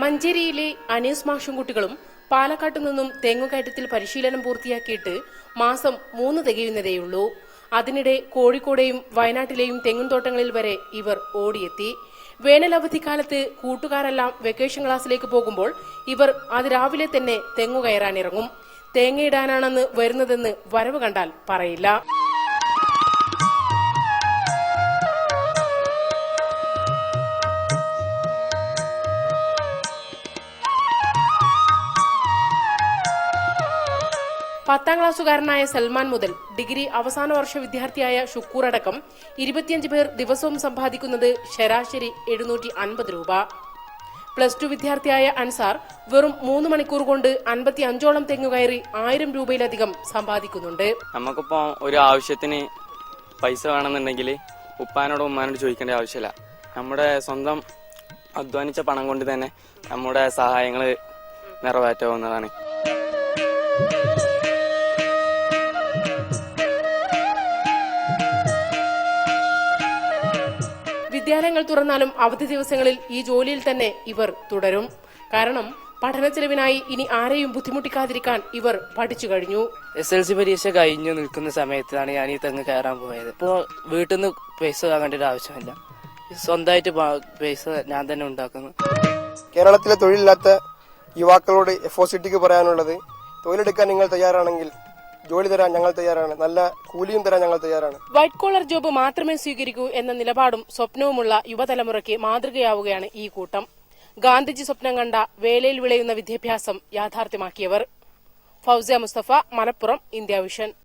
മഞ്ചേരിയിലെ അനീസ് മാഷുംകുട്ടികളും പാലക്കാട്ടു നിന്നും തെങ്ങുകയറ്റത്തിൽ പരിശീലനം പൂർത്തിയാക്കിയിട്ട് മാസം മൂന്ന് തികയുന്നതേയുള്ളൂ. അതിനിടെ കോഴിക്കോടെയും വയനാട്ടിലെയും തെങ്ങുംതോട്ടങ്ങളിൽ വരെ ഇവർ ഓടിയെത്തി. വേനൽ വേനലവധിക്കാലത്ത് കൂട്ടുകാരെല്ലാം വെക്കേഷൻ ക്ലാസ്സിലേക്ക് പോകുമ്പോൾ ഇവർ അതിരാവിലെ തന്നെ തെങ്ങു കയറാനിറങ്ങും തേങ്ങയിടാനാണെന്ന് വരുന്നതെന്ന് വരവ് കണ്ടാൽ പറയില്ല. പത്താം ക്ലാസ്സുകാരനായ സൽമാൻ മുതൽ ഡിഗ്രി അവസാന വർഷ വിദ്യാർത്ഥിയായ ഷുക്കൂർ അടക്കം ഇരുപത്തിയഞ്ച് പേർ ദിവസവും സമ്പാദിക്കുന്നത് ശരാശരി എഴുന്നൂറ്റി അൻപത് രൂപ. പ്ലസ് ടു വിദ്യാർത്ഥിയായ അൻസാർ വെറും മൂന്ന് മണിക്കൂർ കൊണ്ട് അൻപത്തി അഞ്ചോളം തെങ്ങുകയറി ആയിരം രൂപയിലധികം സമ്പാദിക്കുന്നുണ്ട്. നമുക്കിപ്പോ ഒരു ആവശ്യത്തിന് പൈസ വേണമെന്നുണ്ടെങ്കിൽ ഉപ്പാനോടും ഉമ്മാനോട് ചോദിക്കേണ്ട ആവശ്യമില്ല. നമ്മുടെ സ്വന്തം അധ്വാനിച്ച പണം കൊണ്ട് തന്നെ നമ്മുടെ സഹായങ്ങൾ നിറവേറ്റാവുന്നതാണ്. വിദ്യാലയങ്ങൾ തുറന്നാലും അവധി ദിവസങ്ങളിൽ ഈ ജോലിയിൽ തന്നെ ഇവർ തുടരും. കാരണം പഠന ചെലവിനായി ഇനി ആരെയും ബുദ്ധിമുട്ടിക്കാതിരിക്കാൻ ഇവർ പഠിച്ചു കഴിഞ്ഞു. എസ് എൽ സി പരീക്ഷ കഴിഞ്ഞു നിൽക്കുന്ന സമയത്താണ് ഞാൻ ഈ തെങ്ങ് കയറാൻ പോയത്. ഇപ്പോൾ വീട്ടിൽ നിന്ന് പൈസ വാങ്ങേണ്ട ഒരു ആവശ്യമില്ല. സ്വന്തമായിട്ട് പൈസ ഞാൻ തന്നെ ഉണ്ടാക്കുന്നു. കേരളത്തിലെ തൊഴിലില്ലാത്ത യുവാക്കളോട് എഫ് ഒ സിറ്റിക്ക് പറയാനുള്ളത് തൊഴിലെടുക്കാൻ നിങ്ങൾ തയ്യാറാണെങ്കിൽ ജോലി തരാൻ ഞങ്ങൾ തയ്യാറാണ്. നല്ല കൂലിയും തരാൻ ഞങ്ങൾ തയ്യാറാണ്. വൈറ്റ് കോളർ ജോബ് മാത്രമേ സ്വീകരിക്കൂ എന്ന നിലപാടും സ്വപ്നവുമുള്ള യുവതലമുറയ്ക്ക് മാതൃകയാവുകയാണ് ഈ കൂട്ടം. ഗാന്ധിജി സ്വപ്നം കണ്ട വേലയിൽ വിളയുന്ന വിദ്യാഭ്യാസം യാഥാർത്ഥ്യമാക്കിയവർ. Fousiya Mustafa Malappuram India Vision.